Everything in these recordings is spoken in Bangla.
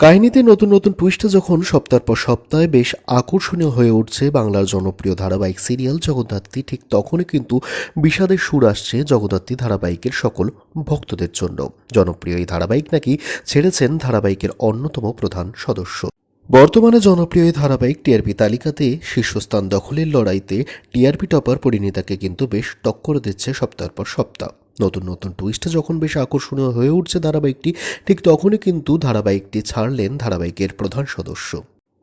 কাহিনীতে নতুন নতুন টুইস্টে যখন সপ্তাহ পর সপ্তাহে বেশ আকর্ষণীয় হয়ে উঠছে বাংলার জনপ্রিয় ধারাবাহিক সিরিয়াল জগদ্ধাত্রী ঠিক তখনই কিন্তু বিষাদের সুর আসছে জগদ্ধাত্রী ধারাবাহিকের সকল ভক্তদের জন্য। জনপ্রিয় এই ধারাবাহিক নাকি ছেড়েছেন ধারাবাহিকের অন্যতম প্রধান সদস্য। বর্তমানে জনপ্রিয় এই ধারাবাহিক টিআরপি তালিকাতে শীর্ষস্থান দখলের লড়াইতে টিআরপি টপার পরিণীতাকে কিন্তু বেশ টক্কর দিচ্ছে সপ্তাহ পর সপ্তাহ। নতুন নতুন টুইস্টে যখন বেশ আকর্ষণীয় হয়ে উঠছে ধারাবাহিকটি, ঠিক তখনই কিন্তু ধারাবাহিকটি ছাড়লেন ধারাবাহিকের প্রধান সদস্য।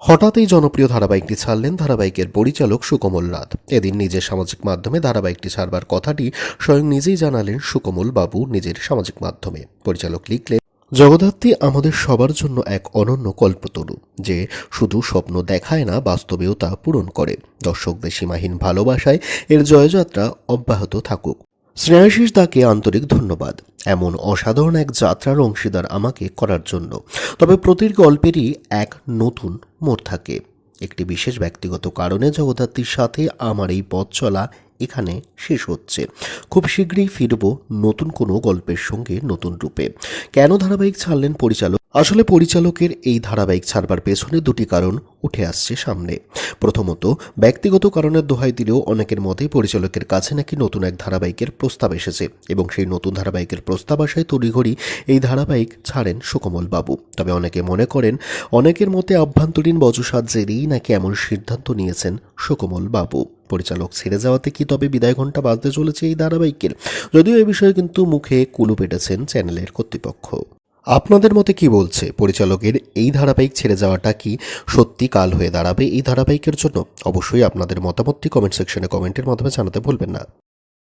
হঠাৎই জনপ্রিয় ধারাবাহিকটি ছাড়লেন ধারাবাহিকের পরিচালক সুকমল নাথ এদিন নিজের সামাজিক মাধ্যমে ধারাবাহিকটি ছাড়বার কথাটি স্বয়ং নিজেই জানালেন সুকমল বাবু নিজের সামাজিক মাধ্যমে। পরিচালক লিখলেন, জগদ্ধাত্রী আমাদের সবার জন্য এক অনন্য কল্পতরু, যে শুধু স্বপ্ন দেখায় না, বাস্তবেও তা পূরণ করে। দর্শকদের সীমাহীন ভালোবাসায় এর জয়যাত্রা অব্যাহত থাকুক। শ্রেয়াশিস দাকে আন্তরিক ধন্যবাদ। এমন অসাধারণ এক যাত্রার অংশীদার আমাকে করার জন্য। তবে প্রতির গল্পেরই এক নতুন মোড় থাকে। একটি বিশেষ ব্যক্তিগত কারণে জগদ্ধাত্রীর সাথে আমার এই পথ চলা এখানে শেষ হচ্ছে। খুব শীঘ্রই ফিরব নতুন কোনো গল্পের সঙ্গে নতুন রূপে। কেন ধারাবাহিক ছাড়লেন পরিচালক আসলে পরিচালকের এই ধারাবাহিক ছাড়বার পেছনে দুটি কারণ উঠে আসছে সামনে। প্রথমত, ব্যক্তিগত কারণের দোহাই দিলেও অনেকের মতে পরিচালকের কাছে নাকি নতুন এক ধারাবাহিকের প্রস্তাব এসেছে এবং সেই নতুন ধারাবাহিকের প্রস্তাব আসায় তড়িঘড়ি এই ধারাবাহিক ছাড়েন সুকমল বাবু। তবে অনেকে মনে করেন, অনেকের মতে আভ্যন্তরীণ বচসার জেরেই নাকি এমন সিদ্ধান্ত নিয়েছেন সুকমল বাবু। পরিচালক ছেড়ে যাওয়াতে কি তবে বিদায় ঘণ্টা বাজতে চলেছে এই ধারাবাহিকের? যদিও এ বিষয়ে কিন্তু মুখে কুলু পেটেছেন চ্যানেলের কর্তৃপক্ষ। আপনাদের মতে কি বলছে? পরিচালকের এই ধারাবাহিক ছেড়ে যাওয়াটা কি সত্যি কাল হয়ে দাঁড়াবে এই ধারাবাহিকের জন্য? অবশ্যই আপনাদের মতামতটি কমেন্ট সেকশনে কমেন্টের মাধ্যমে জানাতে ভুলবেন না।